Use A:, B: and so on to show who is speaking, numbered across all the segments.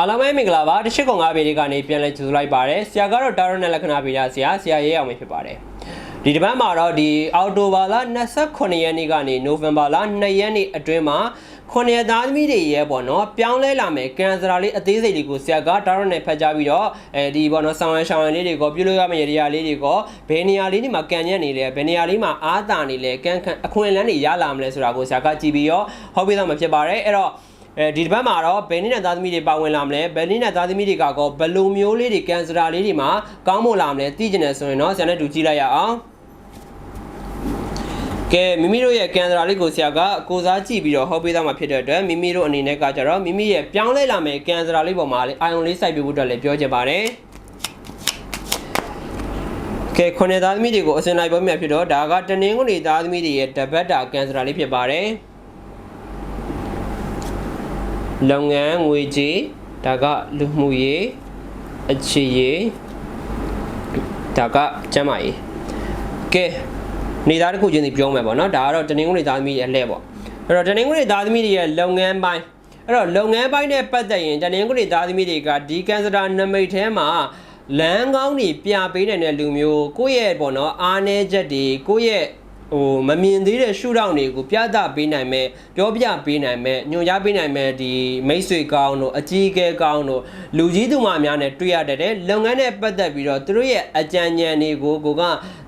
A: အားလုံးပဲမင်္ဂလာပါတစ်ရှိကုံ၅ပေလေးကနေပြန်လဲကြိုဆိုလိုက်ပါတယ်ဆရာကတော့တာရနဲ့လက္ခဏာပေရဆရာဆရာရေးအောင်ပဲဖြစ်ပါတယ်ဒီတစ်ပတ်မှာတော့ဒီအော်တိုဘာလ28ရက်နေ့ကနေနိုဝင်ဘာလ2ရက်နေ့အတွင်းမှာခုနှစ်သားသမီးတွေရဲ့ပေါ့နော်ပြောင်းလဲလာမယ်ကန်စရာလေးအသေးစိတ်လေးကိုဆရာကတာရနဲ့ဖတ်ကြားပြီးတော့အဲဒီပေါ့နော်ဆောင်းရရှောင်းရလေးတွေကိုပြုလုပ်ရမယ့်နေရာလေးတွေကိုဘယ်နေရာလေးဒီမှာကန်ညက်နေလဲဘယ်နေရာလေးမှာအားတာနေလဲကန်အခွင့်အလန်းတွေရလာမလဲဆိုတာကိုဆရာကကြည့်ပြီးတော့ဟောပြတော့မှာဖြစ်ပါတယ်အဲ့တော့ အဲဒီတစ်ပတ်မှာတော့ဘယ်နည်းနဲ့သားသမီးတွေပါဝင်လာမလဲဘယ်နည်းနဲ့သားသမီးတွေကကောဘယ်လိုမျိုးလေးတွေကန်စရာလေးတွေမှာကောင်းမွန်လာမလဲသိကျင်တယ်ဆိုရင်တော့ဆရာနဲ့တူကြည့်လိုက်ရအောင်ကဲမိမိတို့ရဲ့ကန်စရာလေးကိုဆရာကကိုစားကြည့်ပြီးတော့ဟောပေးသားမှာဖြစ်တဲ့အတွက်မိမိတို့အနေနဲ့ကကြတော့မိမိရဲ့ပြောင်းလဲလာမယ့်ကန်စရာလေးပေါ်မှာလေအာယုံလေးစိုက်ပြဖို့အတွက်လည်းပြောချင်ပါတယ်ကဲခုနှစ်သားသမီးတွေကိုအစင်လိုက်ပေါ်မြတ်ဖြစ်တော့ဒါကတနင်္ဂနွေသားသမီးတွေရဲ့တပတ်တာကန်စရာလေးဖြစ်ပါတယ် လုပ်ငန်းငွေကြေးဒါကလူမှုရေးအခြေရေးဒါကကျန်းမာရေးကဲနေသားတစ်ခုချင်းစီပြောမယ်ပေါ့နော်ဒါကတော့တနင်္ဂနွေသားသမီးရဲ့အလှည့်ပေါ့အဲ့တော့တနင်္ဂနွေသားသမီးတွေရဲ့လုပ်ငန်းပိုင်းအဲ့တော့လုပ်ငန်းပိုင်းနဲ့ပတ်သက်ရင်တနင်္ဂနွေသားသမီးတွေကဒီကန်စတာနမိတ်ထဲမှာလမ်းကောင်းတွေပြပေးနိုင်တဲ့လူမျိုးကိုယ့်ရဲ့ပေါ့နော်အားနည်းချက်တွေကိုယ့်ရဲ့ ဟိုမမြင်သေးတဲ့ရှုထောင့်တွေကိုပြသပေးနိုင်မဲ့ပြောပြပေးနိုင်မဲ့ညွှန်ကြားပေးနိုင်မဲ့ဒီမိတ်ဆွေကောင်းတို့အကြီးအကဲကောင်းတို့လူကြီးသူမများနဲ့တွေ့ရတတ်တဲ့လုပ်ငန်းနဲ့ပတ်သက်ပြီးတော့သူတို့ရဲ့အကြံဉာဏ်တွေကိုကိုက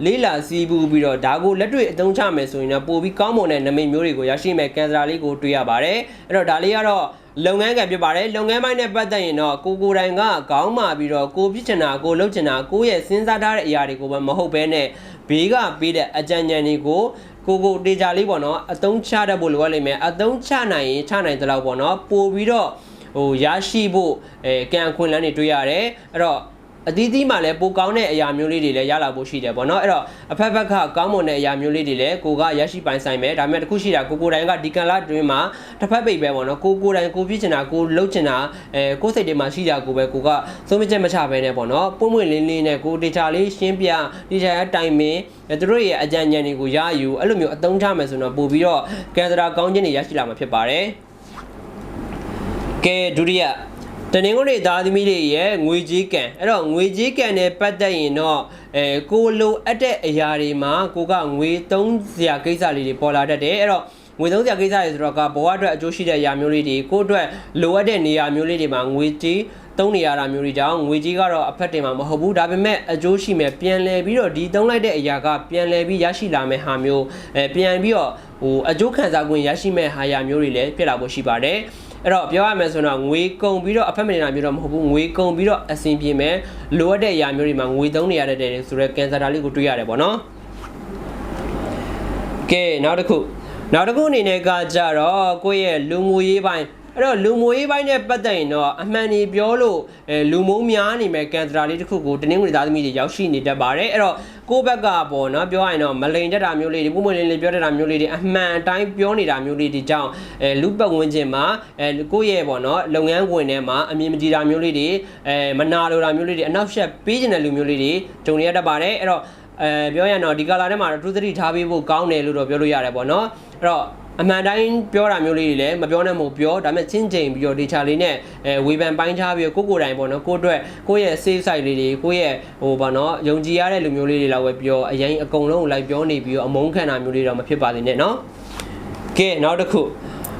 A: လေးလာစီးပူးပြီးတော့ဒါကိုလက်တွေ့အသုံးချမယ်ဆိုရင်တော့ပိုပြီးကောင်းမွန်တဲ့နမိတ်မျိုးတွေကိုရရှိမဲ့ကန်စရာလေးကိုတွေ့ရပါတယ်အဲ့တော့ဒါလေးကတော့လုပ်ငန်းကံဖြစ်ပါတယ်လုပ်ငန်းပိုင်းနဲ့ပတ်သက်ရင်တော့ကိုကိုတိုင်ကခေါင်းမာပြီးတော့ကိုပြစ်ချင်တာကိုလှုပ်ချင်တာကိုရဲ့စဉ်းစားထားတဲ့အရာတွေကိုပဲမဟုတ်ဘဲနဲ့ ဘေးကပေးတဲ့အကြံဉာဏ်တွေကိုကိုကိုတေချာလေးပေါ့နော်အသုံးချတတ်ဖို့လိုအပ်လိမ့်မယ်အသုံးချနိုင်ရင်ချနိုင်တဲ့လောက်ပေါ့နော်ပို့ပြီးတော့ဟိုရရှိဖို့အဲကံအခွင့်အလန်းတွေတွေ့ရတယ်အဲ့တော့ အသီးသီးမှလည်းပိုကောင်းတဲ့အရာမျိုးလေးတွေလည်းရလာဖို့ရှိတယ်ပေါ့နော်အဲ့တော့အဖက်ဖက်ကကောင်းမွန်တဲ့အရာမျိုးလေးတွေလည်းကိုကရရှိပိုင်ဆိုင်မယ်ဒါပေမဲ့တခုရှိတာကိုကိုတိုင်ကဒီကန်လာတွင်မှာတစ်ဖက်ပိတ်ပဲပေါ့နော်ကိုကိုတိုင်ကိုပြစ်ချင်တာကိုလှုပ်ချင်တာအဲကိုစိတ်တွေမှာရှိတာကိုပဲကိုကသုံးမချက်မချပဲနဲ့ပေါ့နော်ပွင့်ပွင့်လင်းလင်းနဲ့ကိုတေချာလေးရှင်းပြတေချာရတိုင်မင်းသူတို့ရဲ့အကြံဉာဏ်တွေကိုရယူအဲ့လိုမျိုးအသုံးချမယ်ဆိုတော့ပို့ပြီးတော့ကန်စရာကောင်းခြင်းတွေရရှိလာမှာဖြစ်ပါတယ်ကဲဒုတိယ တနင်္ဂနွေသားသမီးတွေရဲ့ငွေကြေးကံအဲ့တော့ငွေကြေးကံနဲ့ပတ်သက်ရင်တော့အဲကိုလိုအပ်တဲ့အရာတွေမှာကိုကငွေသုံးစရာကိစ္စလေးတွေပေါ်လာတတ်တယ်အဲ့တော့ငွေသုံးစရာကိစ္စတွေဆိုတော့ကဘဝအတွက်အကျိုးရှိတဲ့အရာမျိုးလေးတွေကိုယ့်အတွက်လိုအပ်တဲ့နေရာမျိုးလေးတွေမှာငွေကြေးသုံးနေရတာမျိုးတွေကြောင့်ငွေကြီးကတော့အဖက်တင်မှာမဟုတ်ဘူးဒါပေမဲ့အကျိုးရှိမဲ့ပြန်လဲပြီးတော့ဒီသုံးလိုက်တဲ့အရာကပြန်လဲပြီးရရှိလာမဲ့ဟာမျိုးအဲပြန်ပြီးတော့ဟိုအကျိုးခံစား권ရရှိမဲ့ဟာရမျိုးတွေလည်းဖြစ်လာဖို့ရှိပါတယ် အဲ့တော့ပြောရမယ်ဆိုတော့ငွေကုန်ပြီးတော့အဖက်မနေတာမျိုးတော့မဟုတ်ဘူးငွေကုန်ပြီးတော့အဆင်ပြေမယ်လိုအပ်တဲ့အရာမျိုးတွေမှာငွေသုံးနေရတဲ့ဆိုတော့ကန်ဆာတာလေးကိုတွေးရတယ်ပေါ့နော်ကဲနောက်တစ်ခုနောက်တစ်ခုအနေနဲ့ကကြတော့ကိုယ့်ရဲ့လူမှုရေးပိုင်း အဲ့တော့လူမှုရေးပိုင်းနဲ့ပတ်သက်ရင်တော့အမှန်ကြီးပြောလို့အဲလူမုံများနေမဲ့ကန်စရာလေးတစ်ခုကိုတင်းငွေသားသမီးတွေရောက်ရှိနေတတ်ပါတယ်အဲ့တော့ကိုယ့်ဘက်ကပေါ့နော်ပြောရရင်တော့မလိန်တက်တာမျိုးလေးတွေပုံမှန်လေးလေးပြောတတ်တာမျိုးလေးတွေအမှန်အတိုင်းပြောနေတာမျိုးလေးတွေကြောင့်အဲလူပတ်ဝန်းကျင်မှာအဲကိုယ့်ရဲ့ပေါ့နော်လုပ်ငန်းခွင်ထဲမှာအမြင်မကြည်တာမျိုးလေးတွေအဲမနာလိုတာမျိုးလေးတွေအနောက်ရှက်ပေးကျင်တဲ့လူမျိုးလေးတွေဂျုံနေရတတ်ပါတယ်အဲ့တော့အဲပြောရရင်တော့ဒီကာလာထဲမှာတော့သူသတိထားပေးဖို့ကောင်းတယ်လို့တော့ပြောလို့ရတယ်ပေါ့နော်အဲ့တော့ အမှန်တိုင်းပြောတာမျိုးလေးတွေလည်းမပြောနဲ့မို့ပြောဒါပေမဲ့ချင်းချိန်ပြီးတော့ data လေးနဲ့အဲဝေဖန်ပိုင်းခြားပြီးတော့ကိုကိုတိုင်ပေါ့နော်ကိုအတွက်ကိုရဲ့ save site လေးတွေကိုရဲ့ဟိုပေါ့နော်ယုံကြည်ရတဲ့လူမျိုးလေးတွေလောက်ပဲပြောအရင်အကုန်လုံးလိုက်ပြောနေပြီးတော့အမုန်းခံတာမျိုးလေးတော့မဖြစ်ပါသေးနဲ့နော်ကဲနောက်တစ်ခု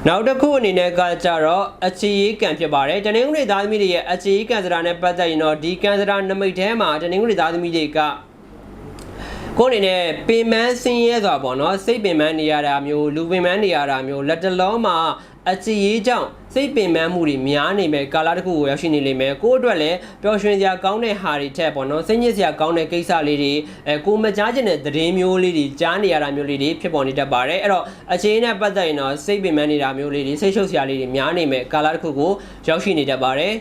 A: နောက်တစ်ခုအနေနဲ့ကကြတော့အခြေရေးကံဖြစ်ပါတယ်တနင်္ဂနွေသားသမီးတွေရဲ့အခြေရေးကံစရာနဲ့ပတ်သက်ရင်တော့ဒီကံစရာနမိတ်ထဲမှာတနင်္ဂနွေသားသမီးတွေက ကိုယ်အနေနဲ့ပင်မဆင်းရဲစွာပေါ့နော်စိတ်ပင်မနေရတာမျိုးလူပင်မနေရတာမျိုးလက်တလုံးမှာအချီရေးကြောင့်စိတ်ပင်ပန်းမှုတွေများနေမယ်ကာလတစ်ခုကိုရောက်ရှိနေလိမ့်မယ်ကိုယ့်အတွက်လည်းပျော်ရွှင်စရာကောင်းတဲ့ဟာတွေထက်ပေါ့နော်စိတ်ညစ်စရာကောင်းတဲ့ကိစ္စလေးတွေအဲကိုမကြားကျင်တဲ့သတင်းမျိုးလေးတွေကြားနေရတာမျိုးလေးတွေဖြစ်ပေါ်နေတတ်ပါတယ်အဲ့တော့အခြေအနေနဲ့ပတ်သက်ရင်တော့စိတ်ပင်ပန်းနေတာမျိုးလေးတွေစိတ်ရှုပ်စရာလေးတွေများနေမယ်ကာလတစ်ခုကိုရောက်ရှိနေတတ်ပါတယ်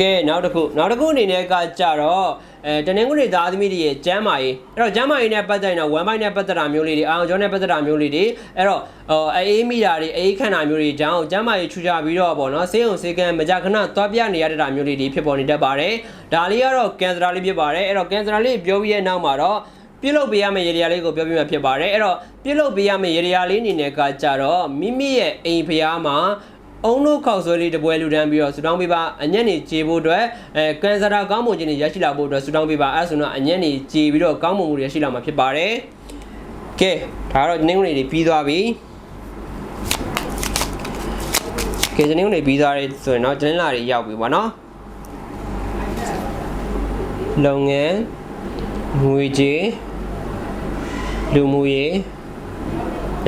A: ကဲနောက်တစ်ခုနောက်တစ်ခုအနေနဲ့ကကြတော့အဲတနင်္ဂနွေသားသမီးတွေရဲ့ကျမ်းမာရေးအဲ့တော့ကျမ်းမာရေးနဲ့ပတ်သက်ရင်တော့ဝမ်ဘိုင်းနဲ့ပတ်သက်တာမျိုးလေးတွေအာအောင်ကျော်နဲ့ပတ်သက်တာမျိုးလေးတွေအဲ့တော့အေးမိတာတွေအေးခန့်တာမျိုးတွေကြောင့်ကျမ်းမာရေးထူကြပြီးတော့ပေါ့နော်ဆေးုံဆေးကန်းမကြခဏသွားပြနေရတဲ့တာမျိုးလေးတွေဖြစ်ပေါ်နေတတ်ပါတယ်ဒါလေးကတော့ကင်ဆာလေးဖြစ်ပါတယ်အဲ့တော့ကင်ဆာလေးပြောပြီးရဲ့နောက်မှာတော့ပြုလုပ်ပေးရမယ့်ရေရာလေးကိုပြောပြမှာဖြစ်ပါတယ်အဲ့တော့ပြုလုပ်ပေးရမယ့်ရေရာလေးအနေနဲ့ကကြတော့မိမိရဲ့အိမ်ဖျားမှာ အုံတို့ခောက်ဆွဲလေးတပွဲလူတန်းပြီးတော့ဆူတောင်းပေးပါအညက်နေကြေဖို့အတွက်အဲကန်ဆာတာကောင်းမွန်ခြင်းတွေရရှိလာဖို့အတွက်ဆူတောင်းပေးပါအဲဒါဆိုတော့အညက်နေကြေပြီးတော့ကောင်းမွန်မှုတွေရရှိလာမှာဖြစ်ပါတယ်ကဲဒါကတော့နင်းဝင်တွေပြီးသွားပြီကဲနင်းဝင်တွေပြီးသွားတယ်ဆိုရင်တော့ကျင်းလာတွေရောက်ပြီပေါ့နော်လုပ်ငန်းငွေကြေးလူမှုရေး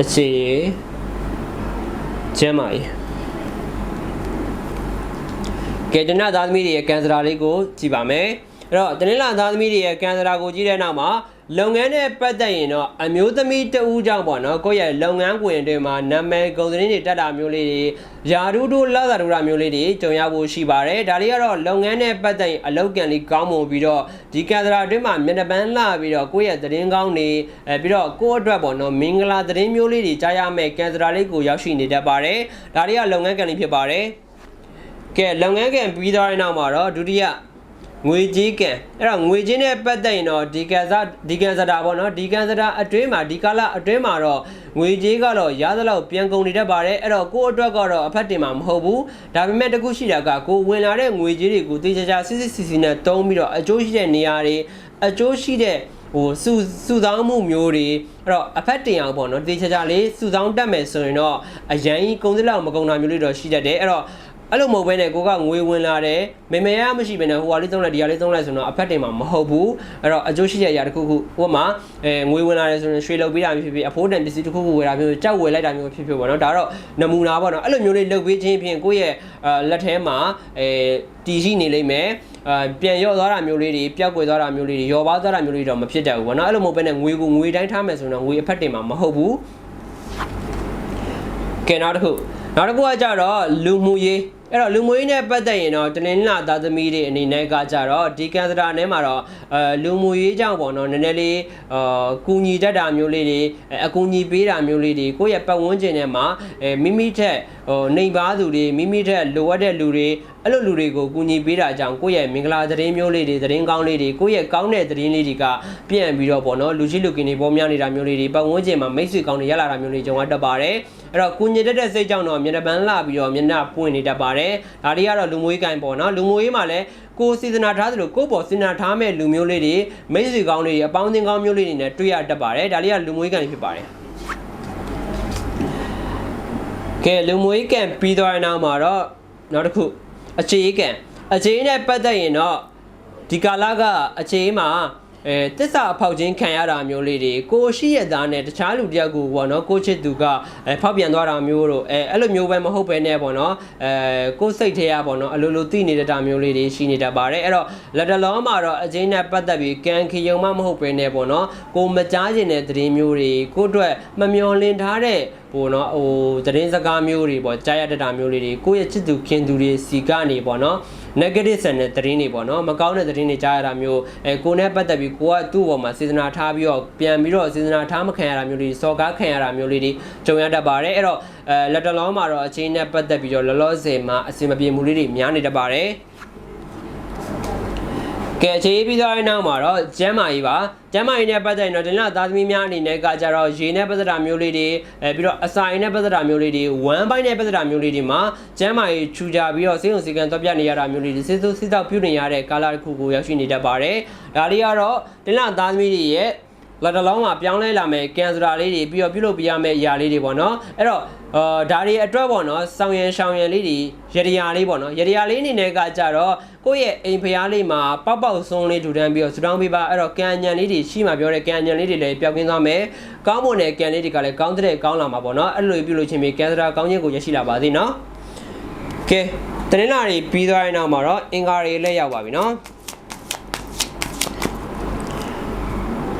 A: အခြေရေးကျန်းမာရေး ကဲတနင်္လာသားသမီးတွေရဲ့ကန်စရာလေးကိုကြည့်ပါမယ်အဲ့တော့တနင်္လာသားသမီးတွေရဲ့ကန်စရာကိုကြည့်တဲ့နောက်မှာလုပ်ငန်းနဲ့ပတ်သက်ရင်တော့အမျိုးသမီးတဦးကြောင့်ပေါ့နော်ကိုယ့်ရဲ့လုပ်ငန်းခွင်တွေမှာနာမည်ကုန်သတင်းတွေတက်တာမျိုးလေးတွေယာဒူးဒူးလာသာဒူရာမျိုးလေးတွေကြုံရဖို့ရှိပါတယ်ဒါတွေကတော့လုပ်ငန်းနဲ့ပတ်သက်ရင်အလုပ်ကံလေးကောင်းမွန်ပြီးတော့ဒီကန်စရာအတွင်းမှာမျက်နှာပန်းလှပြီးတော့ကိုယ့်ရဲ့သတင်းကောင်းတွေအဲပြီးတော့ကိုယ့်အတွက်ပေါ့နော်မင်္ဂလာသတင်းမျိုးလေးတွေကြားရမယ်ကန်စရာလေးကိုရောက်ရှိနေတတ်ပါတယ်ဒါတွေကလုပ်ငန်းကံလေးဖြစ်ပါတယ် ကဲလုပ်ငန်းကံပြီးသွားတဲ့နောက်မှာတော့ဒုတိယငွေကြေးကံအဲ့တော့ငွေကြေးနဲ့ပတ်သက်ရင်တော့ဒီကန်စာဒီကန်စတာပေါ့နော်ဒီကန်စတာအတွင်းမှာဒီကာလအတွင်းမှာတော့ငွေကြေးကတော့ရသလောက်ပြန်ကုန်နေတတ်ပါတယ်အဲ့တော့ကိုယ့်အတွက်ကတော့အဖက်တင်မှာမဟုတ်ဘူးဒါပေမဲ့တခုရှိတာကကိုဝင်လာတဲ့ငွေကြေးတွေကိုတေချာချာစစ်စစ်စီစီနဲ့တုံးပြီးတော့အကျိုးရှိတဲ့နေရာတွေအကျိုးရှိတဲ့ဟိုစုစုဆောင်းမှုမျိုးတွေအဲ့တော့အဖက်တင်အောင်ပေါ့နော်တေချာချာလေးစုဆောင်းတတ်မယ်ဆိုရင်တော့အရန်ကြီးကုန်စည်လောက်မကုန်တာမျိုးလေးတော့ရှိတတ်တယ်အဲ့တော့ အဲ့လိုမဟုတ်ဘဲနဲ့ကိုကငွေဝင်လာတယ်မေမေရမရှိဘဲနဲ့ဟိုဟာလေးသုံးလိုက်ဒီဟာလေးသုံးလိုက်ဆိုတော့အဖက်တင်မှာမဟုတ်ဘူးအဲ့တော့အကျိုးရှိတဲ့အရာတစ်ခုခုဟိုမှာအဲငွေဝင်လာတယ်ဆိုရင်ရွှေလုပ်ပေးတာမျိုးဖြစ်ဖြစ်အဖိုးတန်ပစ္စည်းတစ်ခုခုဝယ်တာမျိုးကြောက်ဝယ်လိုက်တာမျိုးဖြစ်ဖြစ်ပေါ့နော်ဒါတော့နမူနာပေါ့နော်အဲ့လိုမျိုးလေးလုပ်ပေးခြင်းဖြင့်ကိုယ့်ရဲ့အာလက်ထဲမှာအဲတည်ရှိနေလိမ့်မယ်အာပြန်ရော့သွားတာမျိုးလေးတွေပျောက်ကွယ်သွားတာမျိုးလေးတွေရောပါသွားတာမျိုးလေးတွေတော့မဖြစ်တတ်ဘူးပေါ့နော်အဲ့လိုမဟုတ်ဘဲနဲ့ငွေကိုငွေတိုင်းထားမယ်ဆိုတော့ငွေအဖက်တင်မှာမဟုတ်ဘူးကဲနောက်တစ်ခုနောက်တစ်ခုကကြတော့လူမှုရေး အဲ့တော့လူမှုရေးနဲ့ပတ်သက်ရင်တော့တနင်္လာသားသမီးတွေအနေနဲ့ကကြတော့ဒီကန်စတာနဲ့မှာတော့အဲလူမှုရေးကြောင့်ပေါ့နော်နည်းနည်းလေးအာကူညီတတ်တာမျိုးလေးတွေအဲအကူညီပေးတာမျိုးလေးတွေကိုယ့်ရဲ့ပတ်ဝန်းကျင်ထဲမှာအဲမိမိထက် ဟိုနှိမ်ပါသူတွေမိမိထက်လိုအပ်တဲ့လူတွေအဲ့လိုလူတွေကိုကူညီပေးတာကြောင့်ကိုယ့်ရဲ့မင်္ဂလာသတင်းမျိုးလေးတွေသတင်းကောင်းလေးတွေကိုယ့်ရဲ့ကောင်းတဲ့သတင်းလေးတွေကပြန့်ပြီးတော့ပေါ့နော်လူရှိလူကင်တွေပေါ်များနေတာမျိုးလေးတွေပတ်ဝန်းကျင်မှာမိတ်ဆွေကောင်းတွေရလာတာမျိုးလေးကြုံရတတ်ပါတယ်အဲ့တော့ကုညင်တတ်တဲ့စိတ်ကြောင့်တော့မျက်နှာပန်းလှပြီးတော့မျက်နှာပွင့်နေတတ်ပါတယ်ဒါတွေကတော့လူမွေးကိုင်ပေါ့နော်လူမွေးမှာလည်းကိုယ်စီစဉ်နာထားသလိုကိုယ့်ပေါ်စီစဉ်နာထားမဲ့လူမျိုးလေးတွေမိတ်ဆွေကောင်းလေးတွေအပေါင်းအသင်းကောင်းမျိုးလေးတွေနဲ့တွေ့ရတတ်ပါတယ်ဒါလေးကလူမွေးကိုင်ဖြစ်ပါတယ် ကဲလူမွေးကန်ပြီးသွားတဲ့နောက်မှာတော့နောက်တစ်ခုအခြေကန်အခြေနဲ့ပတ်သက်ရင်တော့ဒီကာလကအခြေမှာ အဲတစ္ဆာအဖောက်ချင်းခံရတာမျိုးလေးတွေကိုရှိရသားနဲ့တခြားလူတယောက်ကိုပေါ့နော်ကိုချစ်သူကအဲဖောက်ပြန်သွားတာမျိုးတို့အဲအဲ့လိုမျိုးပဲမဟုတ်ပဲနဲ့ပေါ့နော်အဲကိုစိတ်ထဲရပေါ့နော်အလိုလိုသိနေတဲ့တာမျိုးလေးတွေရှိနေတတ်ပါတယ်အဲ့တော့လက်တလုံးမှာတော့အချင်းနဲ့ပတ်သက်ပြီးကံခရုံမှမဟုတ်ပဲနဲ့ပေါ့နော်ကိုမကြားကျင်တဲ့သတင်းမျိုးတွေကိုအတွက်မမျော်လင့်ထားတဲ့ဟိုနော်ဟိုသတင်းစကားမျိုးတွေပေါ့ကြားရတတ်တာမျိုးလေးတွေကိုယ့်ရဲ့ချစ်သူခင်သူတွေစီကနေပေါ့နော် negative ဆန်တဲ့သတင်းတွေပေါ့နော်မကောင်းတဲ့သတင်းတွေကြားရတာမျိုးအဲကိုနဲ့ပတ်သက်ပြီးကိုကသူ့ဘောမှာစေတနာထားပြီးတော့ပြန်ပြီးတော့စေတနာထားမခံရတာမျိုးတွေစော်ကားခံရတာမျိုးလေးတွေကြုံရတတ်ပါတယ်အဲ့တော့အဲလက်တလုံးမှာတော့အချင်းနဲ့ပတ်သက်ပြီးတော့လောလောဆယ်မှာအဆင်မပြေမှုလေးတွေများနေတတ်ပါတယ် ကဲအခြေပြီးသွားတဲ့နောက်မှာတော့ကျမ်းမာရေးပါကျမ်းမာရေးနဲ့ပတ်သက်ရင်တော့ဒီလားသားသမီးများအနေနဲ့ကကြတော့ရေနဲ့ပတ်သက်တာမျိုးလေးတွေအဲပြီးတော့အစာရင်နဲ့ပတ်သက်တာမျိုးလေးတွေဝမ်းပိုင်းနဲ့ပတ်သက်တာမျိုးလေးတွေမှာကျမ်းမာရေးထူကြပြီးတော့စေုံစီကံတော့ပြနေရတာမျိုးလေးတွေစစ်စစ်စစ်တော့ပြုနေရတဲ့ကာလတစ်ခုကိုရောက်ရှိနေတတ်ပါတယ်ဒါလေးကတော့ဒီလားသားသမီးတွေရဲ့ လက်တလုံးမှာပြောင်းလဲလာမယ်ကန်စရာလေးတွေပြီးတော့ပြုလုပ်ပြရမယ့်အရာလေးတွေပေါ့နော်အဲ့တော့အာဒါတွေအတွက်ပေါ့နော်ဆောင်းရံရှောင်းရံလေးတွေရတရာလေးပေါ့နော်ရတရာလေးအနေနဲ့ကကြတော့ကိုယ့်ရဲ့အိမ်ဖျားလေးမှာပေါက်ပေါက်ဆုံးလေးထူထမ်းပြီးတော့ဆူတောင်းပေးပါအဲ့တော့ကန်ညံလေးတွေရှိမှပြောတဲ့ကန်ညံလေးတွေလည်းပျောက်ကင်းသွားမယ်ကောင်းမွန်တဲ့ကန်လေးတွေကလည်းကောင်းတဲ့ကောင်းလာမှာပေါ့နော်အဲ့လိုပြုလုပ်ခြင်းပြီးကန်စရာကောင်းခြင်းကိုရရှိလာပါသေးနော်ကဲတနင်္လာတွေပြီးသွားရင်နောက်မှာတော့အင်္ဂါတွေလည်းရောက်ပါပြီနော်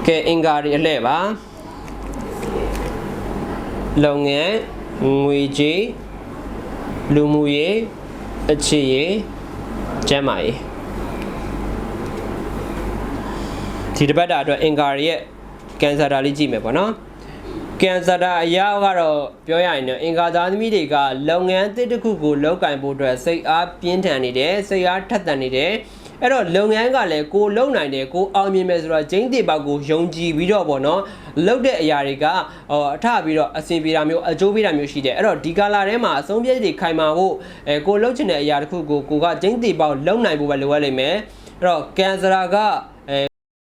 A: ကဲအင်္ဂါတွေအလှည့်ပါလုပ်ငန်းငွေကြေးလူမှုရေးအခြေရေးကျန်းမာရေးဒီတစ်ပတ်တာအတွက်အင်္ဂါတွေရဲ့ကန်ဆာတာလေးကြည့်မယ်ပေါ့နော်ကန်ဆာတာအရာကတော့ပြောရရင်တော့အင်္ဂါသားသမီးတွေကလုပ်ငန်းအသစ်တစ်ခုကိုလုပ်ကင်ဖို့အတွက်စိတ်အားပြင်းထန်နေတယ်စိတ်အားထက်သန်နေတယ် အဲ့တော့လုပ်ငန်းကလည်းကိုလုံနိုင်တယ်ကိုအောင်မြင်မယ်ဆိုတော့ဂျိန်းတေပေါက်ကိုယုံကြည်ပြီးတော့ပေါ့နော်လုပ်တဲ့အရာတွေကဟောအထပြီးတော့အဆင်ပြေတာမျိုးအကျိုးပေးတာမျိုးရှိတယ်အဲ့တော့ဒီကာလာထဲမှာအဆုံးဖြတ်တွေခိုင်မာဖို့အဲကိုလှုပ်ချင်တဲ့အရာတစ်ခုကိုကိုကဂျိန်းတေပေါက်လုံနိုင်ဖို့ပဲလိုအပ်လိမ့်မယ်အဲ့တော့ကန်ဆာက